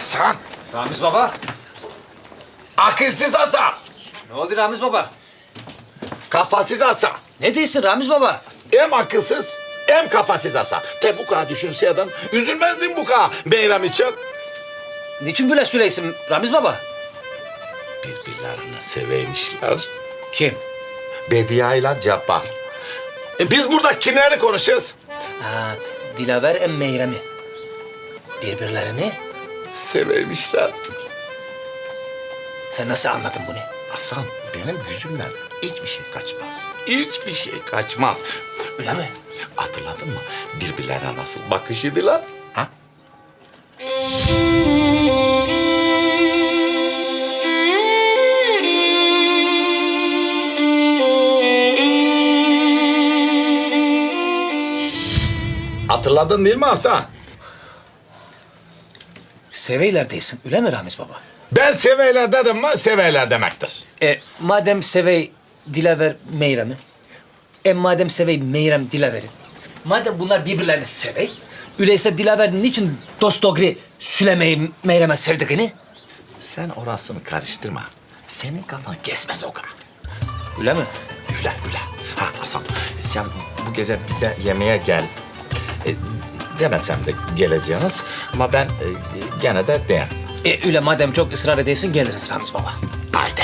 Hasan, Ramiz baba. akılsız Hasan, Ne oldu Ramiz baba? kafasız Hasan. Ne diyorsun Ramiz baba? Hem akılsız hem kafasız Hasan. Te bu kadar düşünse adam üzülmezdin bu kadar bayram için. Niçin böyle söyleysin Ramiz baba? Birbirlerini seveymişler. Kim? Bediye ile Cabbar. E biz burada kimleri konuşuyoruz? Ha, Dilaver em Meyrem'i. Birbirlerini Seveymişler. sen nasıl anladın bunu? Hasan benim yüzümden hiçbir şey kaçmaz. Hiçbir şey kaçmaz. Öyle mi? Hatırladın mı? Birbirlerine nasıl bakışıydılar? Ha? Hatırladın değil mi Hasan? Seveyler değilsin öyle mi Ramiz baba? Ben seveyler dedim mi seveyler demektir. E, madem Sevey Dilaver Meyrem'i, e madem Sevey Meyrem Dilaver'i, madem bunlar birbirlerini sevey, öyleyse Dilaver niçin Dostogri Süleyme'yi Meyrem'e sevdiğini? Sen orasını karıştırma. Senin kafan kesmez o kadar. Öyle mi? Üle üle. Ha Hasan sen bu gece bize yemeğe gel. E, demesem de geleceğiniz ama ben e, gene de deyim. E öyle madem çok ısrar edesin geliriz Ramiz baba. Haydi.